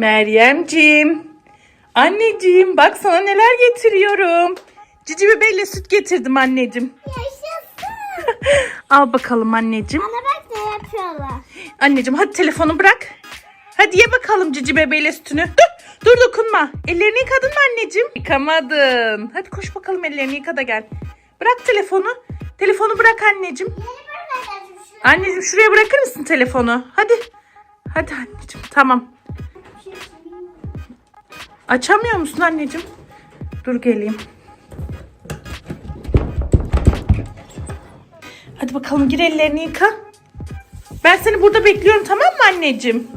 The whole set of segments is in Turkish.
Meryemciğim. Anneciğim bak sana neler getiriyorum. Cici bebeğle süt getirdim anneciğim. Yaşasın. Al bakalım anneciğim. Bana bak ne yapıyorlar. Anneciğim hadi telefonu bırak. Hadi ye bakalım cici bebeğle sütünü. Dur, dur dokunma. Ellerini yıkadın mı anneciğim? Yıkamadın. Hadi koş bakalım ellerini yıka da gel. Bırak telefonu. Telefonu bırak anneciğim. Anneciğim şuraya bırakır mısın telefonu? Hadi. Hadi anneciğim tamam. Açamıyor musun anneciğim? Dur geleyim. Hadi bakalım gir ellerini yıka. Ben seni burada bekliyorum tamam mı anneciğim?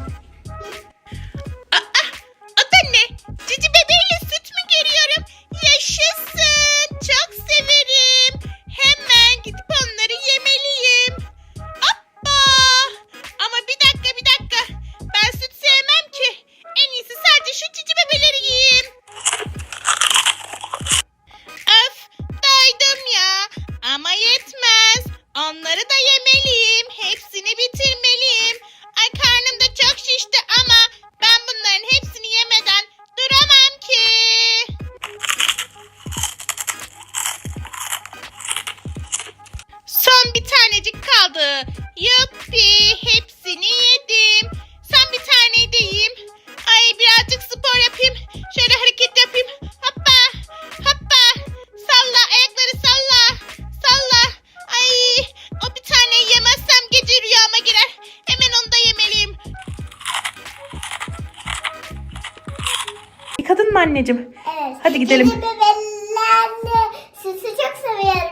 Yıkadın mı anneciğim? Evet. Hadi gidelim. Bebelerle sütü çok seviyorum.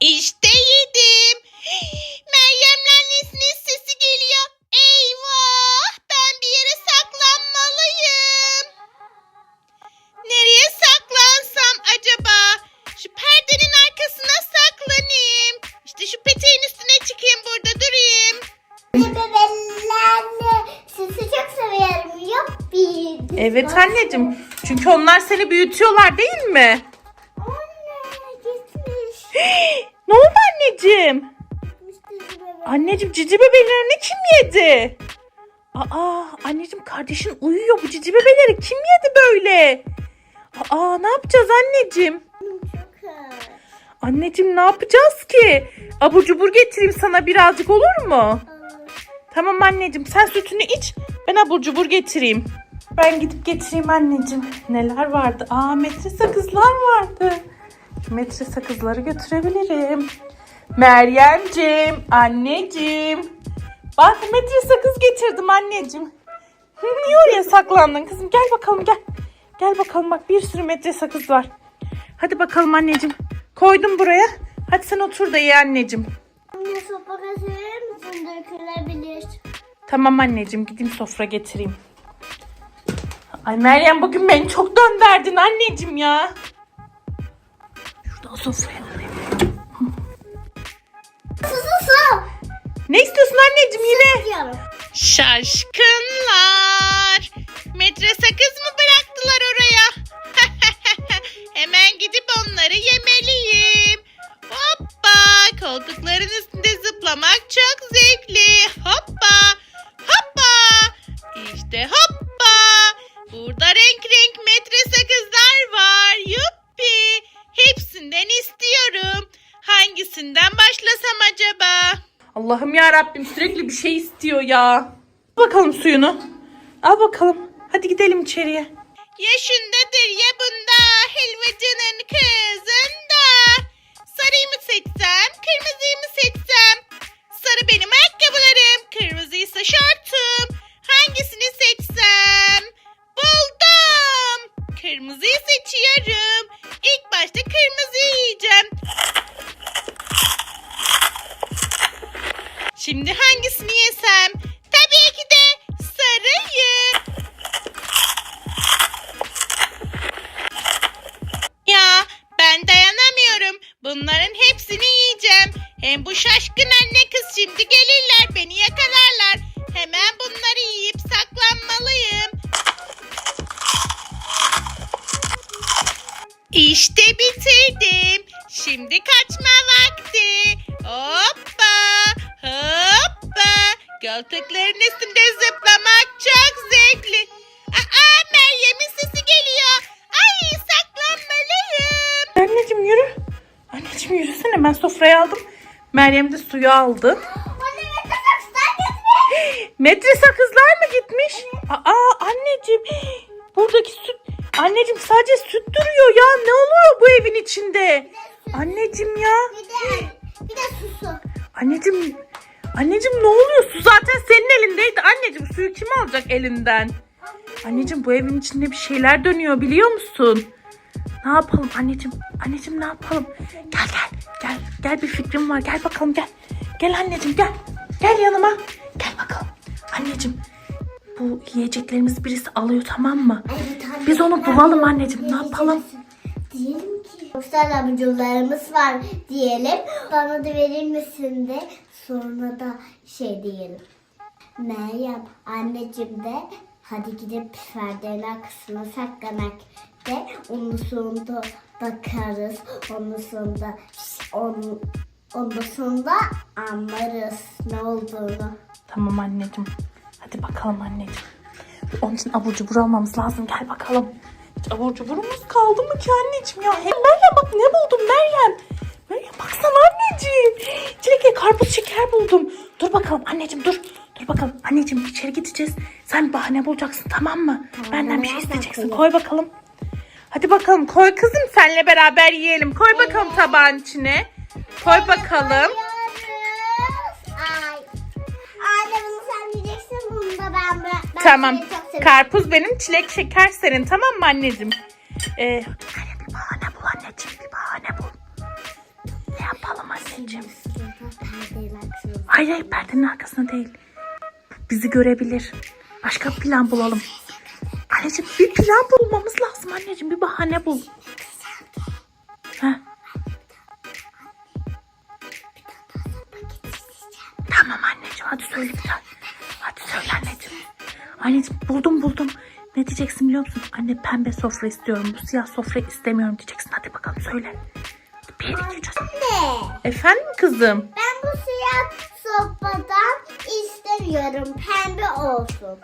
İşte Evet anneciğim. Çünkü onlar seni büyütüyorlar değil mi? Anne gitmiş. ne oldu anneciğim? Anneciğim cici bebelerini kim yedi? Aa anneciğim kardeşin uyuyor bu cici bebeleri kim yedi böyle? Aa ne yapacağız anneciğim? Anneciğim ne yapacağız ki? Abur cubur getireyim sana birazcık olur mu? Tamam anneciğim sen sütünü iç ben abur cubur getireyim. Ben gidip getireyim anneciğim. Neler vardı? Aa metre sakızlar vardı. Metre sakızları götürebilirim. Meryemciğim, anneciğim. Bak metre sakız getirdim anneciğim. Niye oraya saklandın kızım? Gel bakalım gel. Gel bakalım bak bir sürü metre sakız var. Hadi bakalım anneciğim. Koydum buraya. Hadi sen otur da ye anneciğim. Anne sopa getirir misin? Dökülebilir. Tamam anneciğim gideyim sofra getireyim. Ay Meryem bugün beni çok dönderdin anneciğim ya. Şuradan sofraya alayım. Su su su. Ne istiyorsun anneciğim yine? Şaşkınlar. Metre sakız mı bıraktılar oraya? Hemen gidip onları yemeliyim. Hoppa. Koltukların üstünde zıplamak çok İstiyorum. Hangisinden başlasam acaba? Allah'ım ya Rabbim sürekli bir şey istiyor ya. Al bakalım suyunu. Al bakalım. Hadi gidelim içeriye. Ya şundadır ya bunda. Helvacının kızında. Sarıyı mı seçsem, kırmızıyı mı seçsem? İşte bitirdim. Şimdi kaçma vakti. Hoppa hoppa. Koltukların üstünde zıplamak çok zevkli. Aa Meryem'in sesi geliyor. Ay saklanmalıyım. Anneciğim yürü. Anneciğim yürüsene ben sofrayı aldım. Meryem de suyu aldı. Metre sakızlar mı gitmiş? Aa anneciğim buradaki süt anneciğim sadece süt duruyor ya ne oluyor bu evin içinde? Anneciğim ya Bir de, bir de susu. anneciğim anneciğim ne oluyor su zaten senin elindeydi anneciğim suyu kim alacak elinden? Anneciğim bu evin içinde bir şeyler dönüyor biliyor musun? Ne yapalım anneciğim? Anneciğim ne yapalım? Gel gel gel gel bir fikrim var gel bakalım gel. Gel anneciğim gel. Gel yanıma. Gel bakalım. Anneciğim bu yiyeceklerimizi birisi alıyor tamam mı? Biz onu bulalım anneciğim, ne yapalım? Diyelim ki. Yoksa abucularımız var diyelim. Bana da verir misin de sonra da şey diyelim. Meryem anneciğim de hadi gidip perdenin arkasına saklanak de onun sonunda bakarız. Onun sonunda on, onun sonunda anlarız ne olduğunu. Tamam anneciğim. Hadi bakalım anneciğim. Onun için abur cubur almamız lazım. Gel bakalım. Hiç abur cuburumuz kaldı mı ki anneciğim ya? Hey, Meryem bak ne buldum Meryem. Meryem baksana anneciğim. Çilekle karpuz şeker buldum. Dur bakalım anneciğim dur. Dur bakalım anneciğim içeri gideceğiz. Sen bahane bulacaksın tamam mı? Tamam, Benden bir şey isteyeceksin. Koy bakalım. Hadi bakalım koy kızım senle beraber yiyelim. Koy bakalım tabağın içine. Koy bakalım. Ay. Anne bunu sen diyeceksin bunu da ben. ben ben Tamam. çok seviyorum. Karpuz benim, çilek şeker senin. Tamam mı anneciğim? Ee, hadi bir bahane bul anneciğim. Bir bahane bul. Ne yapalım anneciğim? Hayır hayır perdenin arkasında değil. Bizi görebilir. Başka bir plan bulalım. Anneciğim bir plan bulmamız lazım anneciğim. Bir bahane bul. Heh. Tamam anneciğim hadi söyle bir tane. Hadi söyle anneciğim. Anneciğim buldum buldum. Ne diyeceksin biliyor musun? Anne pembe sofra istiyorum. Bu siyah sofra istemiyorum diyeceksin. Hadi bakalım söyle. Bir, iki, üç. Anne Efendim kızım? ben bu siyah sopadan istemiyorum. Pembe olsun.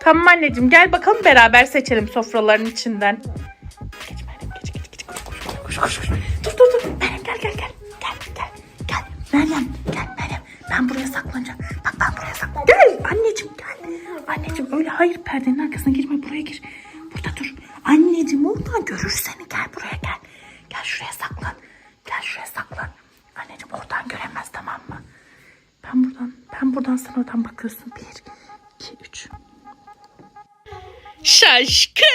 Tamam anneciğim gel bakalım beraber seçelim sofraların içinden. Geç Meryem geç geç geç koş koş koş koş koş. Dur dur dur Meryem gel gel gel. Gel gel gel. Meryem gel Meryem. Ben buraya saklanacağım. Anneciğim öyle hayır perdenin arkasına girme buraya gir. Burada dur. Anneciğim oradan görür seni gel buraya gel. Gel şuraya saklan. Gel şuraya saklan. Anneciğim oradan göremez tamam mı? Ben buradan, ben buradan sen oradan bakıyorsun. Bir, iki, üç. Şaşkınlar.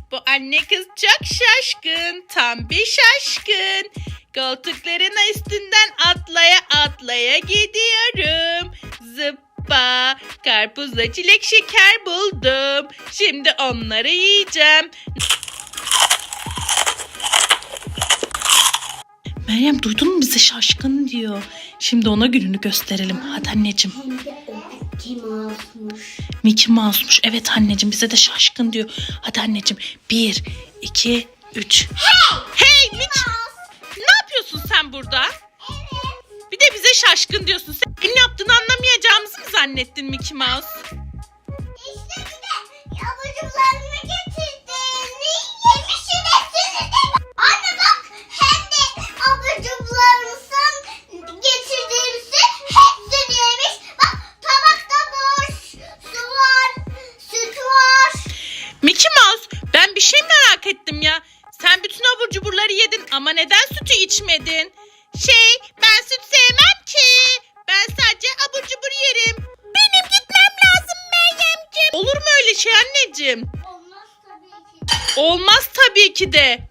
Bu anne kız çok şaşkın. Tam bir şaşkın. Koltukların üstünden atlaya atlaya gidiyorum. Zıppa. Karpuzla çilek şeker buldum. Şimdi onları yiyeceğim. Meryem duydun mu bize şaşkın diyor. Şimdi ona gününü gösterelim. Hadi anneciğim. Mickey Mouse'muş. Evet anneciğim bize de şaşkın diyor. Hadi anneciğim. Bir, iki, üç. Hey Mickey. Ne yapıyorsun sen burada? De şaşkın diyorsun. Sen ne yaptığını anlamayacağımızı mı zannettin Mickey Mouse? İşte bir de abucuklarımı Olmaz tabii ki. Olmaz tabii ki de.